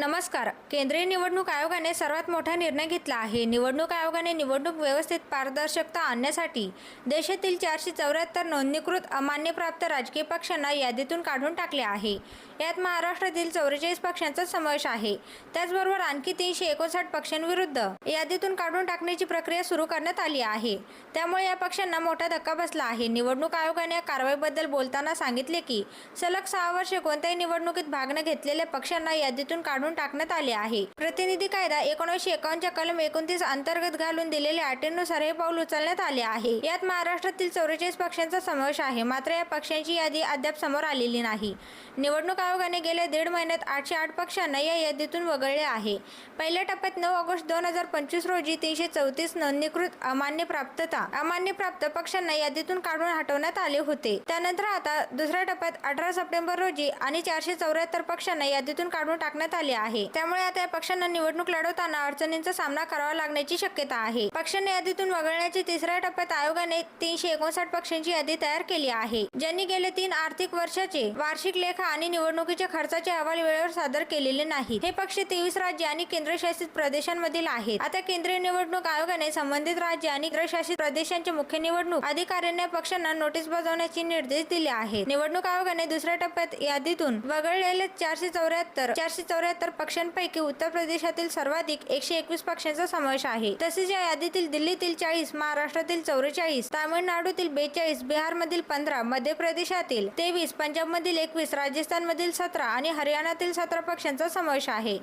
नमस्कार. केंद्रीय निवडणूक आयोगाने सर्वात मोठा निर्णय घेतला आहे. निवडणूक आयोगाने निवडणूक व्यवस्थेत पारदर्शकता आणण्यासाठी देशातील चारशे चौऱ्याहत्तर नोंदणीकृत अमान्यप्राप्त राजकीय पक्षांना यादीतून काढून टाकले आहे. यात महाराष्ट्रातील चौवेचाळीस पक्षांचा समावेश आहे. त्याचबरोबर आणखी तीनशे एकोणसाठ पक्षांविरुद्ध यादीतून काढून टाकण्याची प्रक्रिया सुरू करण्यात आली आहे. त्यामुळे या पक्षांना मोठा धक्का बसला आहे. निवडणूक आयोगाने या कारवाईबद्दल बोलताना सांगितले की सलग सहा वर्षे कोणत्याही निवडणुकीत भाग न घेतलेल्या पक्षांना यादीतून काढून टाकण्यात आले आहे. प्रतिनिधी कायदा एकोणीसशे एकावन्नच्या कलम एकोणतीस अंतर्गत घालून दिलेल्या अटींनुसार हे पाऊल उचलण्यात आले आहे. यात महाराष्ट्रातील चौवेचाळीस पक्षांचा समावेश आहे. मात्र या पक्षांची यादी अद्याप समोर आलेली नाही. निवडणूक आयोगाने गेल्या दीड महिन्यात आठशे आठ पक्षांना या यादीतून वगळले आहे. पहिल्या टप्प्यात नऊ ऑगस्ट दोन हजार पंचवीस रोजी तीनशे चौतीस नोंदणीकृत अमान्य प्राप्तता अमान्य प्राप्त पक्षांना यादीतून काढून हटवण्यात आले होते. त्यानंतर आता दुसऱ्या टप्प्यात अठरा सप्टेंबर रोजी आणि चारशे चौऱ्याहत्तर पक्षांना यादीतून काढून टाकण्यात आले आहे. त्यामुळे आता या पक्षांना निवडणूक लढवताना अडचणींचा सामना करावा लागण्याची शक्यता आहे. पक्षांना यादीतून वगळण्याची तिसऱ्या टप्प्यात आयोगाने तीनशे एकोणसाठ पक्षांची यादी तयार केली आहे ज्यांनी गेले तीन आर्थिक वर्षाचे वार्षिक लेखा आणि निवडणुकीच्या खर्चाचे अहवाल वेळेवर सादर केलेले नाही हे पक्ष तेवीस राज्य आणि केंद्रशासित प्रदेशांमधील आहेत. आता केंद्रीय निवडणूक आयोगाने संबंधित राज्य आणि केंद्रशासित प्रदेशांचे मुख्य निवडणूक अधिकाऱ्यांना पक्षांना नोटीस बजावण्याचे निर्देश दिले आहेत. निवडणूक आयोगाने दुसऱ्या टप्प्यात यादीतून वगळलेले चारशे चौऱ्याहत्तर चारशे चौऱ्याहत्तर पक्षांपैकी उत्तर प्रदेशातील सर्वाधिक एकशे एकवीस पक्षांचा समावेश आहे. तसेच या यादीतील दिल्लीतील चाळीस महाराष्ट्रातील चौवेचाळीस तामिळनाडूतील बेचाळीस बिहारमधील पंधरा मध्य प्रदेशातील तेवीस पंजाबमधील एकवीस राजस्थानमधील सतरा आणि हरियाणातील सतरा पक्षांचा समावेश आहे.